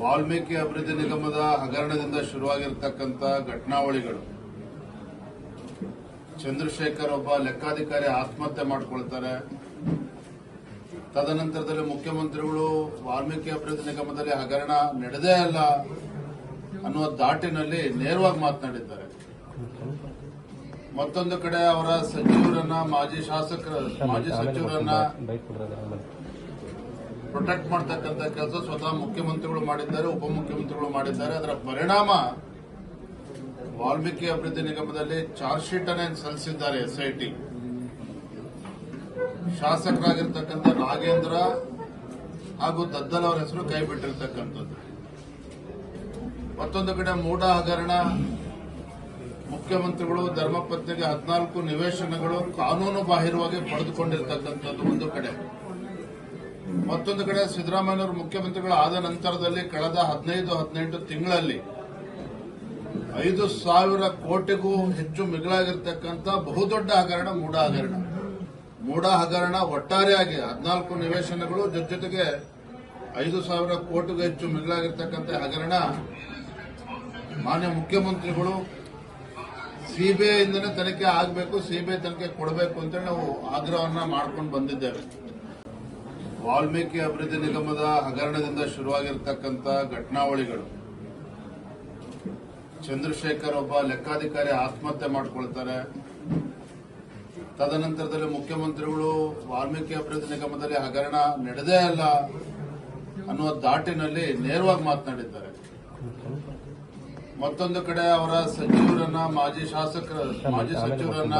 ವಾಲ್ಮೀಕಿ ಅಭಿವೃದ್ಧಿ ನಿಗಮದ ಹಗರಣದಿಂದ ಶುರುವಾಗಿರ್ತಕ್ಕಂಥ ಘಟನಾವಳಿಗಳು. ಚಂದ್ರಶೇಖರ್ ಒಬ್ಬ ಲೆಕ್ಕಾಧಿಕಾರಿ ಆತ್ಮಹತ್ಯೆ ಮಾಡಿಕೊಳ್ತಾರೆ. ತದನಂತರದಲ್ಲಿ ಮುಖ್ಯಮಂತ್ರಿಗಳು ವಾಲ್ಮೀಕಿ ಅಭಿವೃದ್ಧಿ ನಿಗಮದಲ್ಲಿ ಹಗರಣ ನಡೆದೇ ಅಲ್ಲ ಅನ್ನುವ ದಾಟಿನಲ್ಲಿ ನೇರವಾಗಿ ಮಾತನಾಡಿದ್ದಾರೆ. ಮತ್ತೊಂದು ಕಡೆ ಅವರ ಸಚಿವರನ್ನ ಮಾಜಿ ಶಾಸಕರ ಮಾಜಿ ಸಚಿವರನ್ನ ಪ್ರೊಟೆಕ್ಟ್ ಮಾಡ್ತಕ್ಕಂಥ ಕೆಲಸ ಸ್ವತಃ ಮುಖ್ಯಮಂತ್ರಿಗಳು ಮಾಡಿದ್ದಾರೆ, ಉಪಮುಖ್ಯಮಂತ್ರಿಗಳು ಮಾಡಿದ್ದಾರೆ. ಅದರ ಪರಿಣಾಮ ವಾಲ್ಮೀಕಿ ಅಭಿವೃದ್ಧಿ ನಿಗಮದಲ್ಲಿ ಚಾರ್ಜ್ ಶೀಟ್ ಅನ್ನ ಸಲ್ಲಿಸಿದ್ದಾರೆ ಎಸ್ಐಟಿ ಶಾಸಕರಾಗಿರ್ತಕ್ಕಂಥ ನಾಗೇಂದ್ರ ಹಾಗೂ ದದ್ದಲ್ ಅವರ ಹೆಸರು ಕೈ ಬಿಟ್ಟಿರ್ತಕ್ಕಂಥದ್ದು. ಮತ್ತೊಂದು ಕಡೆ ಮೂಢ ಹಗರಣ, ಮುಖ್ಯಮಂತ್ರಿಗಳು ಧರ್ಮಪತ್ನಿಗೆ ಹದಿನಾಲ್ಕು ನಿವೇಶನಗಳು ಕಾನೂನು ಬಾಹಿರವಾಗಿ ಪಡೆದುಕೊಂಡಿರ್ತಕ್ಕಂಥದ್ದು ಒಂದು ಕಡೆ. ಮತ್ತೊಂದು ಕಡೆ ಸಿದ್ದರಾಮಯ್ಯವರು ಮುಖ್ಯಮಂತ್ರಿಗಳು ಆದ ನಂತರದಲ್ಲಿ ಕಳೆದ ಹದಿನೈದು, ಹದಿನೆಂಟು ತಿಂಗಳಲ್ಲಿ ಐದು ಸಾವಿರ ಕೋಟಿಗೂ ಹೆಚ್ಚು ಮಿಗಿಲಾಗಿರ್ತಕ್ಕಂಥ ಬಹುದೊಡ್ಡ ಹಗರಣ ಮೂಡ ಹಗರಣ. ಮೂಡ ಹಗರಣ ಒಟ್ಟಾರೆಯಾಗಿ ಹದಿನಾಲ್ಕು ನಿವೇಶನಗಳು, ಜೊತೆ ಜೊತೆಗೆ ಐದು ಸಾವಿರ ಕೋಟಿಗೂ ಹೆಚ್ಚು ಮಿಗಿಲಾಗಿರ್ತಕ್ಕಂಥ ಹಗರಣ ಮಾನ್ಯ ಮುಖ್ಯಮಂತ್ರಿಗಳು ಸಿಬಿಐಯಿಂದನೇ ತನಿಖೆ ಆಗಬೇಕು, ಸಿಬಿಐ ತನಿಖೆ ಕೊಡಬೇಕು ಅಂತೇಳಿ ನಾವು ಆಗ್ರಹವನ್ನ ಮಾಡ್ಕೊಂಡು ಬಂದಿದ್ದೇವೆ. ವಾಲ್ಮೀಕಿ ಅಭಿವೃದ್ಧಿ ನಿಗಮದ ಹಗರಣದಿಂದ ಶುರುವಾಗಿರ್ತಕ್ಕಂಥ ಘಟನಾವಳಿಗಳು. ಚಂದ್ರಶೇಖರ್ ಒಬ್ಬ ಲೆಕ್ಕಾಧಿಕಾರಿ ಆತ್ಮಹತ್ಯೆ ಮಾಡಿಕೊಳ್ತಾರೆ. ತದನಂತರದಲ್ಲಿ ಮುಖ್ಯಮಂತ್ರಿಗಳು ವಾಲ್ಮೀಕಿ ಅಭಿವೃದ್ಧಿ ನಿಗಮದಲ್ಲಿ ಹಗರಣ ನಡೆದೇ ಅಲ್ಲ ಅನ್ನುವ ದಾಟಿನಲ್ಲಿ ನೇರವಾಗಿ ಮಾತನಾಡಿದ್ದಾರೆ. ಮತ್ತೊಂದು ಕಡೆ ಅವರ ಸಚಿವರನ್ನ ಮಾಜಿ ಶಾಸಕರ ಮಾಜಿ ಸಚಿವರನ್ನ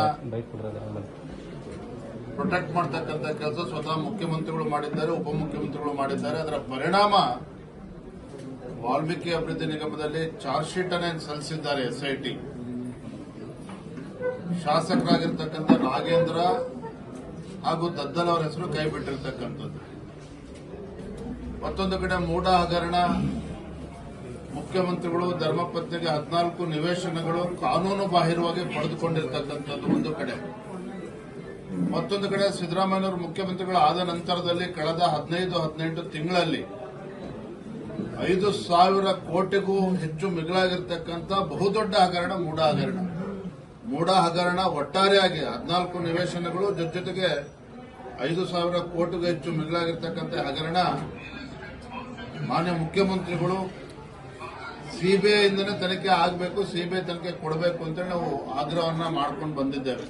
ಪ್ರೊಟೆಕ್ಟ್ ಮಾಡ್ತಕ್ಕಂಥ ಕೆಲಸ ಸ್ವತಃ ಮುಖ್ಯಮಂತ್ರಿಗಳು ಮಾಡಿದ್ದಾರೆ, ಉಪಮುಖ್ಯಮಂತ್ರಿಗಳು ಮಾಡಿದ್ದಾರೆ. ಅದರ ಪರಿಣಾಮ ವಾಲ್ಮೀಕಿ ಅಭಿವೃದ್ಧಿ ನಿಗಮದಲ್ಲಿ ಚಾರ್ಜ್ ಶೀಟ್ ಅನ್ನ ಸಲ್ಲಿಸಿದ್ದಾರೆ ಎಸ್ಐಟಿ ಶಾಸಕರಾಗಿರ್ತಕ್ಕಂಥ ನಾಗೇಂದ್ರ ಹಾಗೂ ದದ್ದಲ್ ಅವರ ಹೆಸರು ಕೈ ಬಿಟ್ಟಿರ್ತಕ್ಕಂಥದ್ದು. ಮತ್ತೊಂದು ಕಡೆ ಮೂಡ ಹಗರಣ, ಮುಖ್ಯಮಂತ್ರಿಗಳು ಧರ್ಮಪತ್ನಿಗೆ ಹದಿನಾಲ್ಕು ನಿವೇಶನಗಳು ಕಾನೂನು ಬಾಹಿರವಾಗಿ ಪಡೆದುಕೊಂಡಿರ್ತಕ್ಕಂಥದ್ದು ಒಂದು ಕಡೆ. ಮತ್ತೊಂದು ಕಡೆ ಸಿದ್ದರಾಮಯ್ಯವರು ಮುಖ್ಯಮಂತ್ರಿಗಳು ಆದ ನಂತರದಲ್ಲಿ ಕಳೆದ ಹದಿನೈದು, ಹದಿನೆಂಟು ತಿಂಗಳಲ್ಲಿ ಐದು ಸಾವಿರ ಕೋಟಿಗೂ ಹೆಚ್ಚು ಮಿಗಿಲಾಗಿರ್ತಕ್ಕಂಥ ಬಹುದೊಡ್ಡ ಹಗರಣ ಮೂಡ ಹಗರಣ. ಮೂಡ ಹಗರಣ ಒಟ್ಟಾರೆಯಾಗಿ ಹದಿನಾಲ್ಕು ನಿವೇಶನಗಳು ಜೊತೆಗೆ ಐದು ಸಾವಿರ ಕೋಟಿಗೂ ಹೆಚ್ಚು ಮಿಗಿಲಾಗಿರ್ತಕ್ಕಂಥ ಹಗರಣ ಮಾನ್ಯ ಮುಖ್ಯಮಂತ್ರಿಗಳು ಸಿಬಿಐಯಿಂದನೇ ತನಿಖೆ ಆಗಬೇಕು, ಸಿಬಿಐ ತನಿಖೆ ಕೊಡಬೇಕು ಅಂತೇಳಿ ನಾವು ಆಗ್ರಹವನ್ನ ಮಾಡ್ಕೊಂಡು ಬಂದಿದ್ದೇವೆ.